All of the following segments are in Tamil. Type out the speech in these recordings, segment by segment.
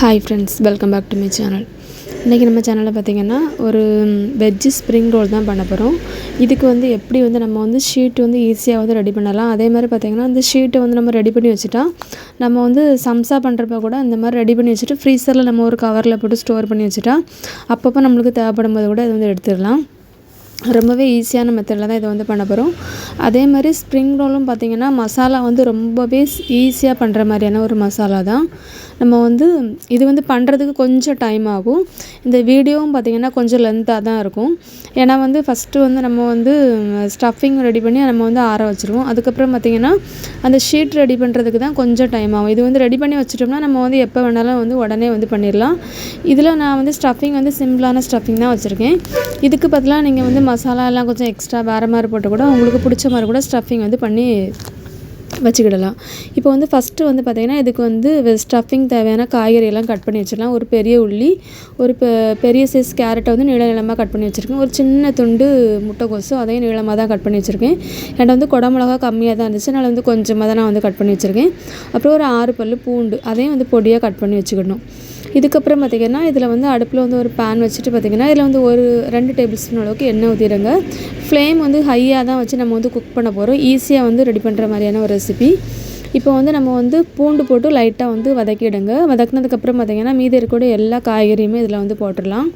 Hi friends welcome back to my channel இன்றைக்கி நம்ம சேனலில் பார்த்திங்கன்னா ஒரு வெஜ்ஜு ஸ்ப்ரிங் ரோல் தான் பண்ண போகிறோம் இதுக்கு வந்து எப்படி வந்து நம்ம வந்து ஷீட் வந்து ஈஸியாக வந்து ரெடி பண்ணலாம்? அதே மாதிரி பார்த்திங்கன்னா அந்த ஷீட்டை வந்து நம்ம ரெடி பண்ணி வச்சுட்டா நம்ம வந்து சம்சா பண்ணுறப்ப கூட இந்த மாதிரி ரெடி பண்ணி வச்சுட்டு ஃப்ரீசரில் நம்ம ஒரு கவரில் போட்டு ஸ்டோர் பண்ணி வச்சுட்டா அப்பப்போ நம்மளுக்கு தேவைப்படும் போது கூட இது வந்து எடுத்துடலாம். ரொம்பவே ஈஸியான மெத்தடில் தான் இதை வந்து பண்ண போகிறோம் அதே மாதிரி ஸ்ப்ரிங் ரோலும் பார்த்திங்கன்னா மசாலா வந்து ரொம்பவே ஈஸியாக பண்ணுற மாதிரியான ஒரு மசாலா தான். நம்ம வந்து இது வந்து பண்ணுறதுக்கு கொஞ்சம் டைம் ஆகும். இந்த வீடியோவும் பார்த்திங்கன்னா கொஞ்சம் லென்த்தாக தான் இருக்கும். ஏன்னா வந்து ஃபஸ்ட்டு வந்து நம்ம வந்து ஸ்டஃபிங் ரெடி பண்ணி நம்ம வந்து ஆற வச்சுருவோம். அதுக்கப்புறம் பார்த்திங்கன்னா அந்த ஷீட் ரெடி பண்ணுறதுக்கு தான் கொஞ்சம் டைம் ஆகும். இது வந்து ரெடி பண்ணி வச்சுட்டோம்னா நம்ம வந்து எப்போ வேணாலும் வந்து உடனே வந்து பண்ணிடலாம். இதில் நான் வந்து ஸ்டஃபிங் வந்து சிம்பிளான ஸ்டஃபிங் தான் வச்சுருக்கேன். இதுக்கு பதிலாக நீங்கள் வந்து மசாலாலாம் கொஞ்சம் எக்ஸ்ட்ரா வேறு மாதிரி போட்டு கூட உங்களுக்கு பிடிச்ச மாதிரி கூட ஸ்டஃபிங் வந்து பண்ணி வச்சுக்கிடலாம். இப்போ வந்து ஃபஸ்ட்டு வந்து பார்த்திங்கன்னா இதுக்கு வந்து ஸ்டஃபிங் தேவையான காய்கறியெல்லாம் கட் பண்ணி வச்சிடலாம். ஒரு பெரிய உள்ளி ஒரு பெ பெரிய சைஸ் கேரட்டை வந்து நீள நீளமாக கட் பண்ணி வச்சுருக்கேன். ஒரு சின்ன துண்டு முட்டைக்கோசு அதையும் நீளமாக தான் கட் பண்ணி வச்சுருக்கேன். என்கிட்ட வந்து குடமிளகா கம்மியாக தான் இருந்துச்சு. அதனால் வந்து கொஞ்சமாக தான் நான் வந்து கட் பண்ணி வச்சுருக்கேன். அப்புறம் ஒரு ஆறு பல் பூண்டு அதையும் வந்து பொடியாக கட் பண்ணி வச்சுக்கணும். இதுக்கப்புறம் பார்த்திங்கன்னா இதில் வந்து அடுப்பில் வந்து ஒரு பேன் வச்சுட்டு பார்த்திங்கன்னா இதில் வந்து ஒரு ரெண்டு டேபிள் ஸ்பூன் அளவுக்கு எண்ணெய் ஊற்றிடுங்க ஃப்ளேம் வந்து ஹையாக தான் வச்சு நம்ம வந்து குக் பண்ண போகிறோம் ஈஸியாக வந்து ரெடி பண்ணுற மாதிரியான ஒரு ரெசிபி இப்போ வந்து நம்ம வந்து பூண்டு போட்டு லைட்டாக வந்து வதக்கிடுங்க. வதக்கினதுக்கப்புறம் பார்த்திங்கன்னா மீதி இருக்கக்கூடிய எல்லா காய்கறியுமே இதில் வந்து போட்டுடலாம்.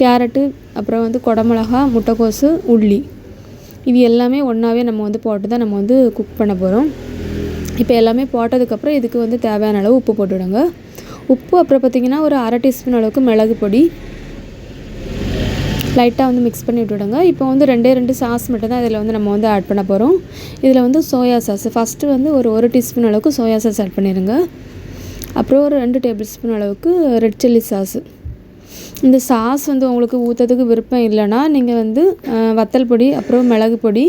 கேரட்டு அப்புறம் வந்து குடமிளகா முட்டைக்கோசு உள்ளி. இது எல்லாமே ஒன்றாவே நம்ம வந்து போட்டு தான் நம்ம வந்து குக் பண்ண போகிறோம் இப்போ எல்லாமே போட்டதுக்கப்புறம் இதுக்கு வந்து தேவையான அளவு உப்பு போட்டுவிடுங்க உப்பு அப்புறம் பார்த்திங்கன்னா ஒரு அரை டீஸ்பூன் அளவுக்கு மிளகு பொடி லைட்டாக வந்து மிக்ஸ் பண்ணி விட்டுவிடுங்க இப்போ வந்து ரெண்டே ரெண்டு சாஸ் மட்டும் தான் இதில் வந்து நம்ம வந்து ஆட் பண்ண போகிறோம் இதில் வந்து சோயா சாஸ் ஃபஸ்ட்டு வந்து ஒரு ஒரு டீஸ்பூன் அளவுக்கு சோயா சாஸ் ஆட் பண்ணிடுங்க. அப்புறம் ஒரு ரெண்டு டேபிள் ஸ்பூன் அளவுக்கு ரெட் சில்லி சாஸு இந்த சாஸ் வந்து உங்களுக்கு ஊற்றுறதுக்கு விருப்பம் இல்லைன்னா நீங்கள் வந்து வத்தல் பொடி அப்புறம் மிளகு பொடி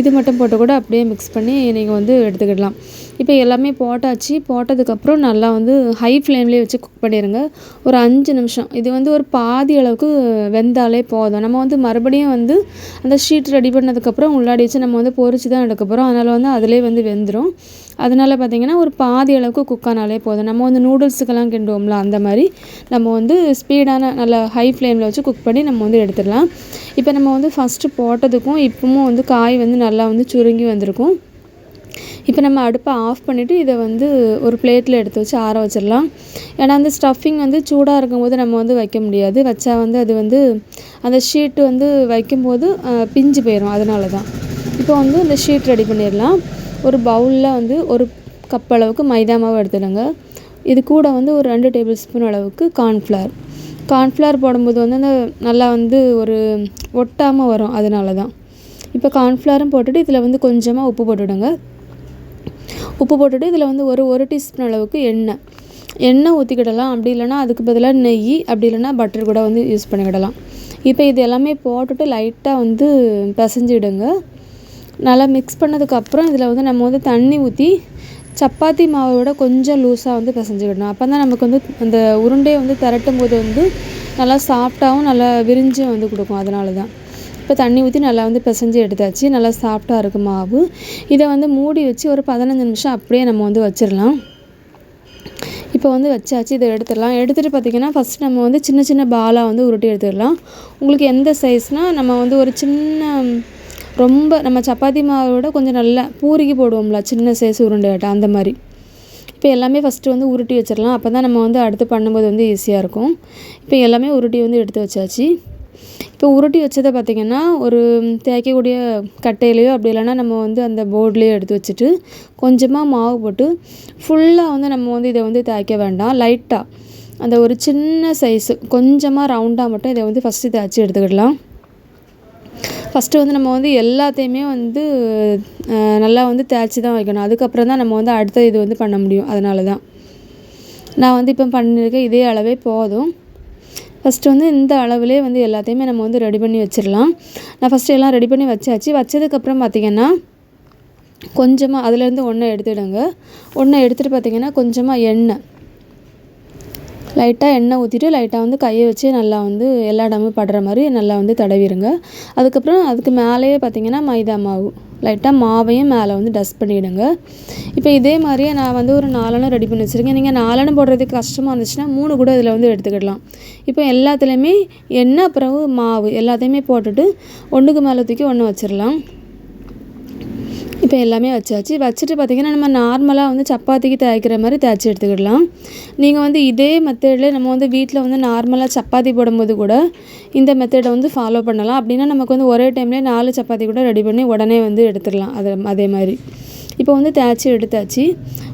இது மட்டும் போட்டு கூட அப்படியே மிக்ஸ் பண்ணி நீங்கள் வந்து எடுத்துக்கிடலாம். இப்போ எல்லாமே போட்டாச்சு. போட்டதுக்கப்புறம் நல்லா வந்து ஹை ஃப்ளேம்லேயே வச்சு குக் பண்ணிடுங்க ஒரு அஞ்சு நிமிஷம். இது வந்து ஒரு பாதி அளவுக்கு வெந்தாலே போதும். நம்ம வந்து மறுபடியும் வந்து அந்த ஷீட் ரெடி பண்ணதுக்கப்புறம் உள்ளாடி வச்சு நம்ம வந்து பொறிச்சு தான் எடுக்க போகிறோம் அதனால் வந்து அதிலே வந்து வெந்துடும் அதனால் பார்த்திங்கன்னா ஒரு பாதி அளவுக்கு குக் ஆனாலே போதும். நம்ம வந்து நூடுல்ஸுக்கெல்லாம் கிண்டுவோம்ல அந்த மாதிரி நம்ம வந்து ஸ்பீடான நல்ல ஹை ஃப்ளேமில் வச்சு குக் பண்ணி நம்ம வந்து எடுத்துடலாம். இப்போ நம்ம வந்து ஃபஸ்ட்டு போட்டதுக்கும் இப்போவும் வந்து காய் வந்து நல்லா வந்து சுருங்கி வந்திருக்கும். இப்போ நம்ம அடுப்பை ஆஃப் பண்ணிவிட்டு இதை வந்து ஒரு பிளேட்டில் எடுத்து வச்சு ஆற வச்சிடலாம். ஏன்னா அந்த ஸ்டஃபிங் வந்து சூடாக இருக்கும்போது நம்ம வந்து வைக்க முடியாது. வச்சா வந்து அது வந்து அந்த ஷீட்டு வந்து வைக்கும்போது பிஞ்சு போயிடும் அதனால தான் இப்போ வந்து இந்த ஷீட் ரெடி பண்ணிடலாம். ஒரு பவுலில் வந்து ஒரு கப் அளவுக்கு மைதா மாவு எடுத்துடுங்க. இது கூட வந்து ஒரு ரெண்டு டேபிள் ஸ்பூன் அளவுக்கு கார்ன்ஃப்ளவர். கார்ன்ஃப்ளவர் போடும்போது வந்து அந்த நல்லா வந்து ஒரு ஒட்டாமல் வரும். அதனால தான் இப்போ கார்ன்ஃப்ளவரும் போட்டுட்டு இதில் வந்து கொஞ்சமாக உப்பு போட்டுவிடுங்க உப்பு போட்டுட்டு இதில் வந்து ஒரு ஒரு டீஸ்பூன் அளவுக்கு எண்ணெய். எண்ணெய் ஊற்றிக்கிடலாம் அப்படி இல்லைனா அதுக்கு பதிலாக நெய் அப்படி இல்லைனா பட்டர் கூட வந்து யூஸ் பண்ணிக்கிடலாம். இப்போ இது எல்லாமே போட்டுட்டு லைட்டாக வந்து பிசைஞ்சிடுங்க. நல்லா மிக்ஸ் பண்ணதுக்கப்புறம் இதில் வந்து நம்ம வந்து தண்ணி ஊற்றி சப்பாத்தி மாவை விட கொஞ்சம் லூஸாக வந்து பிசைஞ்சிக்கிடணும் அப்போ தான் நமக்கு வந்து அந்த உருண்டையை வந்து திரட்டும் போது வந்து நல்லா சாஃப்டாகவும் நல்லா விரிஞ்சும் வந்து கொடுக்கும். அதனால தான் இப்போ தண்ணி ஊற்றி நல்லா வந்து பிசைஞ்சு எடுத்தாச்சு. நல்லா சாஃப்டாக இருக்கும் மாவு. இதை வந்து மூடி வச்சு ஒரு பதினஞ்சு நிமிஷம் அப்படியே நம்ம வந்து வச்சிடலாம். இப்போ வந்து வச்சாச்சு. இதை எடுத்துடலாம். எடுத்துகிட்டு பார்த்திங்கன்னா ஃபஸ்ட்டு நம்ம வந்து சின்ன சின்ன பாலாக வந்து உருட்டி எடுத்துடலாம். உங்களுக்கு எந்த சைஸ்னால் நம்ம வந்து ஒரு சின்ன ரொம்ப நம்ம சப்பாத்தி மாவோட கொஞ்சம் நல்லா பூரிக்கு போடுவோம்ல சின்ன சைஸ் உருண்டையாட்டம் அந்த மாதிரி. இப்போ எல்லாமே ஃபஸ்ட்டு வந்து உருட்டி வச்சிடலாம். அப்போ தான் நம்ம வந்து அடுத்து பண்ணும்போது வந்து ஈஸியாக இருக்கும். இப்போ எல்லாமே உருட்டி வந்து எடுத்து வச்சாச்சு. இப்போ உருட்டி வச்சதை பார்த்திங்கன்னா ஒரு தேய்க்கக்கூடிய கட்டையிலையோ அப்படி இல்லைன்னா நம்ம வந்து அந்த போர்ட்லேயோ எடுத்து வச்சுட்டு கொஞ்சமாக மாவு போட்டு ஃபுல்லாக வந்து நம்ம வந்து இதை வந்து தேய்க்க வேண்டாம். லைட்டாக அந்த ஒரு சின்ன சைஸு கொஞ்சமாக ரவுண்டாக மட்டும் இதை வந்து ஃபஸ்ட்டு தேய்ச்சி எடுத்துக்கிடலாம். ஃபஸ்ட்டு வந்து நம்ம வந்து எல்லாத்தையுமே வந்து நல்லா வந்து தேய்ச்சி தான் வைக்கணும். அதுக்கப்புறம் தான் நம்ம வந்து அடுத்த இது வந்து பண்ண முடியும். அதனால தான். நான் வந்து இப்போ பண்ணியிருக்கேன் இதே அளவே போதும். ஃபஸ்ட்டு வந்து இந்த அளவுலேயே வந்து எல்லாத்தையுமே நம்ம வந்து ரெடி பண்ணி வச்சிடலாம் நான் ஃபஸ்ட்டு எல்லாம் ரெடி பண்ணி வச்சாச்சு. வச்சதுக்கப்புறம் பார்த்திங்கன்னா கொஞ்சமாக அதுலேருந்து ஒன்றை எடுத்துடுங்க. ஒன்றை எடுத்துகிட்டு பார்த்திங்கன்னா கொஞ்சமாக எண்ணெய். லைட்டாக எண்ணெய் ஊற்றிட்டு லைட்டாக வந்து கையை வச்சு நல்லா வந்து எல்லா இடமும் படுற மாதிரி நல்லா வந்து தடவிடுங்க அதுக்கப்புறம் அதுக்கு மேலேயே பார்த்திங்கன்னா மைதா மாவு. லைட்டாக மாவையும் மேலே வந்து டஸ்ட் பண்ணிவிடுங்க இப்போ இதே மாதிரியே நான் வந்து ஒரு நாலெண்ணம் ரெடி பண்ணி வச்சுருக்கேன். நீங்கள் நாலெண்ணம் போடுறதுக்கு கஷ்டமாக இருந்துச்சுன்னா மூணு கூட இதில் வந்து எடுத்துக்கிடலாம். இப்போ எல்லாத்துலேயுமே எண்ணெய் அப்புறம் மாவு எல்லாத்தையுமே போட்டுட்டு ஒன்றுக்கு மேலே தூக்கி ஒன்று வச்சிடலாம். இப்போ எல்லாமே வச்சாச்சு. வச்சுட்டு பார்த்திங்கன்னா நம்ம நார்மலாக வந்து சப்பாத்திக்கு தேய்க்கிற மாதிரி தேய்ச்சி எடுத்துக்கிடலாம். நீங்கள் வந்து இதே மெத்தடில் நம்ம வந்து வீட்டில் வந்து நார்மலாக சப்பாத்தி போடும்போது கூட இந்த மெத்தடை வந்து ஃபாலோ பண்ணலாம். அப்படின்னா நமக்கு வந்து ஒரே டைம்லேயே நாலு சப்பாத்தி கூட ரெடி பண்ணி உடனே வந்து எடுத்துடலாம். அது அதே மாதிரி. இப்போ வந்து தேய்ச்சி எடுத்தாச்சு.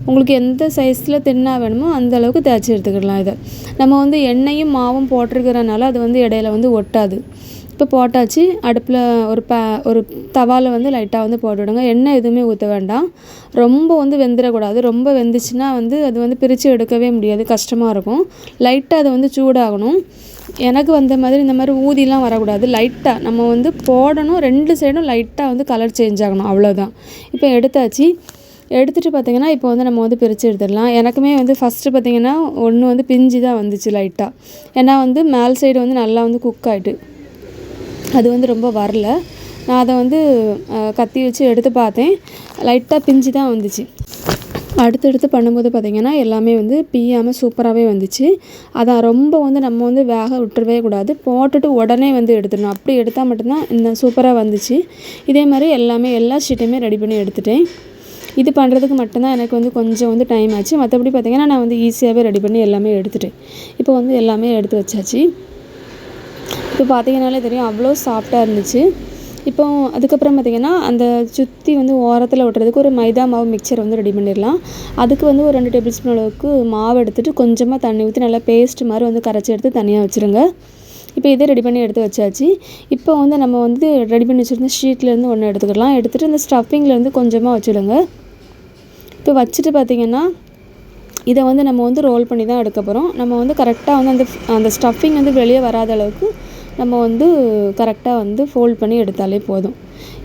உங்களுக்கு எந்த சைஸில் தின்னாக வேணுமோ அந்த அளவுக்கு தேய்ச்சி எடுத்துக்கிடலாம் இதை. நம்ம வந்து எண்ணெயும் மாவும் போட்டிருக்கிறனால அது வந்து இடையில வந்து ஒட்டாது. இப்போ போட்டாச்சு. அடுப்பில் ஒரு ப ஒரு தவாவில் வந்து லைட்டாக வந்து போட்டுவிடுங்க எண்ணெய் எதுவுமே ஊற்ற வேண்டாம். ரொம்ப வந்து வெந்துடக்கூடாது ரொம்ப வெந்துச்சுன்னா வந்து அது வந்து பிரித்து எடுக்கவே முடியாது. கஷ்டமாக இருக்கும். லைட்டாக அது வந்து சூடாகணும். எனக்கு வந்த மாதிரி இந்த மாதிரி ஊதிலாம் வரக்கூடாது. லைட்டாக நம்ம வந்து போடணும். ரெண்டு சைடும் லைட்டாக வந்து கலர் சேஞ்ச் ஆகணும். அவ்வளோதான் இப்போ எடுத்தாச்சு. எடுத்துகிட்டு பார்த்திங்கன்னா இப்போ வந்து நம்ம வந்து பிரித்து எடுத்துடலாம். எனக்குமே வந்து ஃபஸ்ட்டு பார்த்திங்கன்னா ஒன்று வந்து பிஞ்சு தான் வந்துச்சு லைட்டாக ஏன்னா வந்து மேல் சைடு வந்து நல்லா வந்து குக் ஆகிட்டு அது வந்து ரொம்ப வரல. நான் அதை வந்து கத்தி வச்சு எடுத்து பார்த்தேன். லைட்டாக பிஞ்சு தான் வந்துச்சு. அடுத்தடுத்து பண்ணும்போது பார்த்திங்கன்னா எல்லாமே வந்து பியாமல் சூப்பராகவே வந்துச்சு. அதான் ரொம்ப வந்து நம்ம வந்து வேக விட்டுறவே கூடாது. போட்டுட்டு உடனே வந்து எடுத்துடணும். அப்படி எடுத்தால் மட்டும்தான் இந்த சூப்பராக வந்துச்சு. இதே மாதிரி எல்லாமே எல்லா ஷீட்டையுமே ரெடி பண்ணி எடுத்துட்டேன். இது பண்ணுறதுக்கு மட்டும்தான் எனக்கு வந்து கொஞ்சம் வந்து டைம் ஆச்சு. மற்றபடி பார்த்திங்கன்னா நான் வந்து ஈஸியாகவே ரெடி பண்ணி எல்லாமே எடுத்துட்டேன். இப்போ வந்து எல்லாமே எடுத்து வச்சாச்சு. இப்போ பார்த்திங்கனாலே தெரியும் அவ்வளோ சாஃப்டாக இருந்துச்சு. இப்போ அதுக்கப்புறம் பார்த்திங்கன்னா அந்த சுற்றி வந்து ஓரத்தில் ஒட்டுறதுக்கு ஒரு மைதா மாவு மிக்சர் வந்து ரெடி பண்ணிடலாம். அதுக்கு வந்து ஒரு ரெண்டு டேபிள் ஸ்பூன் அளவுக்கு மாவு எடுத்துகிட்டு கொஞ்சமாக தண்ணி ஊற்றி நல்லா பேஸ்ட் மாதிரி வந்து கரைச்சி எடுத்து தனியாக வச்சுருங்க. இப்போ இதே ரெடி பண்ணி எடுத்து வச்சாச்சு. இப்போ வந்து நம்ம வந்து ரெடி பண்ணி வச்சுருந்த ஷீட்லேருந்து ஒன்று எடுத்துக்கலாம். எடுத்துகிட்டு இந்த ஸ்டஃபிங்லேருந்து கொஞ்சமாக வச்சுடுங்க. இப்போ வச்சுட்டு பார்த்திங்கன்னா இதை வந்து நம்ம வந்து ரோல் பண்ணி தான் எடுக்க போகிறோம் நம்ம வந்து கரெக்டாக வந்து அந்த அந்த ஸ்டஃபிங் வந்து வெளியே வராத அளவுக்கு நம்ம வந்து கரெக்டாக வந்து ஃபோல்ட் பண்ணி எடுத்தாலே போதும்.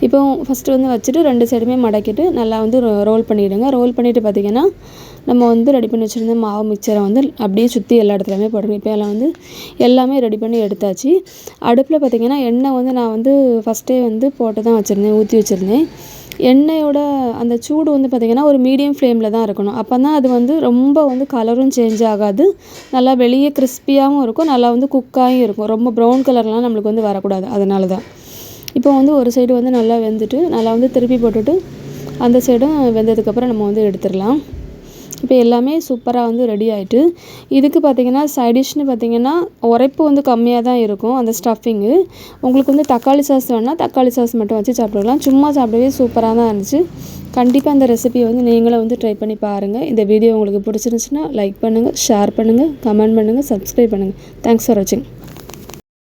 இப்போ ஃபஸ்ட்டு வந்து வச்சுட்டு ரெண்டு சைடுமே மடக்கிட்டு நல்லா வந்து ரோல் பண்ணிவிடுங்க ரோல் பண்ணிவிட்டு பார்த்திங்கன்னா நம்ம வந்து ரெடி பண்ணி வச்சுருந்த மாவு மிக்சரை வந்து அப்படியே சுற்றி எல்லா இடத்துலையுமே போடணும். இப்போ எல்லாம் வந்து எல்லாமே ரெடி பண்ணி எடுத்தாச்சு. அடுப்பில் பார்த்திங்கன்னா எண்ணெய் வந்து நான் வந்து ஃபஸ்ட்டே வந்து போட்டு தான் வச்சுருந்தேன் ஊற்றி வச்சுருந்தேன். எண்ணெயோட அந்த சூடு வந்து பார்த்திங்கன்னா ஒரு மீடியம் ஃப்ளேமில் தான் இருக்கணும். அப்போ தான் அது வந்து ரொம்ப வந்து கலரும் சேஞ்ச் ஆகாது. நல்லா வெளியே கிறிஸ்பியாகவும் இருக்கும். நல்லா வந்து குக்காயும் இருக்கும். ரொம்ப ப்ரௌன் கலர்லாம் நம்மளுக்கு வந்து வரக்கூடாது. அதனால தான் இப்போ வந்து ஒரு சைடு வந்து நல்லா வெந்துட்டு நல்லா வந்து திருப்பி போட்டுட்டு அந்த சைடும் வெந்ததுக்கப்புறம் நம்ம வந்து எடுத்துடலாம். இப்போ எல்லாமே சூப்பராக வந்து ரெடி ஆகிட்டு இதுக்கு பார்த்திங்கன்னா சைடிஷ்னு பார்த்திங்கன்னா உரைப்பு வந்து கம்மியாக தான் இருக்கும் அந்த ஸ்டஃபிங்கு உங்களுக்கு வந்து தக்காளி சாஸ் வேணால் தக்காளி சாஸ் மட்டும் வச்சு சாப்பிட்டுக்கலாம் சும்மா சாப்பிடவே சூப்பராக தான் இருந்துச்சு. கண்டிப்பாக அந்த ரெசிபியை வந்து நீங்களும் வந்து ட்ரை பண்ணி பாருங்கள் இந்த வீடியோ உங்களுக்கு பிடிச்சிருந்துச்சுன்னா லைக் பண்ணுங்கள் ஷேர் பண்ணுங்கள் கமெண்ட் பண்ணுங்கள் சப்ஸ்கிரைப் பண்ணுங்கள் தேங்க்ஸ் ஃபார் வாட்சிங்